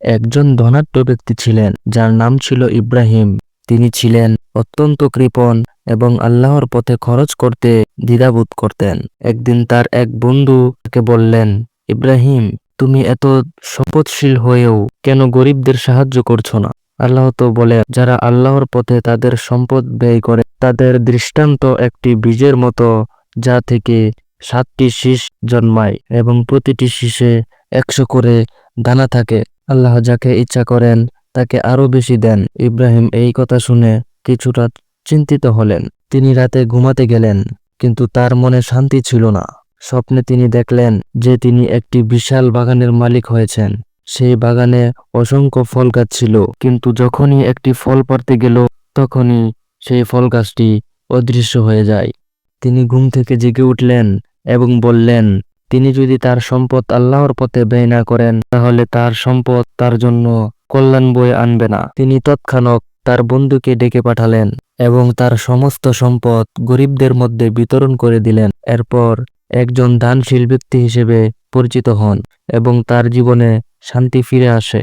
একজন ধনাঢ্য ব্যক্তি ছিলেন, যার নাম ছিল ইব্রাহিম। তিনি ছিলেন অত্যন্ত কৃপণ এবং আল্লাহর পথে খরচ করতে দ্বিধাবোধ করতেন। একদিন তার এক বন্ধু তাকে বললেন, ইব্রাহিম, তুমি এত শপথশীল হয়েও কেন গরিবদের সাহায্য করছ না? আল্লাহ তো বলে, যারা আল্লাহর পথে তাদের সম্পদ ব্যয় করে, তাদের দৃষ্টান্ত একটি বীজের মতো, যা থেকে সাতটি শীষ জন্মায় এবং প্রতিটি শীষে একশো করে দানা থাকে। আল্লাহ যাকে ইচ্ছা করেন, তাকে আরও বেশি দেন। ইব্রাহিম এই কথা শুনে কিছুটা চিন্তিত হলেন। তিনি রাতে ঘুমাতে গেলেন, কিন্তু তার মনে শান্তি ছিল না। স্বপ্নে তিনি দেখলেন যে তিনি একটি বিশাল বাগানের মালিক হয়েছেন। সেই বাগানে অসংখ্য ফল গাছ ছিল, কিন্তু যখনই একটি ফল পাড়তে গেল, তখনই সেই ফল গাছটি অদৃশ্য হয়ে যায়। তিনি ঘুম থেকে জেগে উঠলেন এবং বললেন তিনি যদি তার সম্পদ আল্লাহর পথে ব্যয় না করেন, তাহলে তার সম্পদ তার জন্য কল্যাণ বয়ে আনবে না। তিনি তৎক্ষণাৎ তার বন্ধুকে ডেকে পাঠালেন এবং তার সমস্ত সম্পদ গরিবদের মধ্যে বিতরণ করে দিলেন। এরপর একজন দানশীল ব্যক্তি হিসেবে পরিচিত হন এবং তার জীবনে শান্তি ফিরে আসে।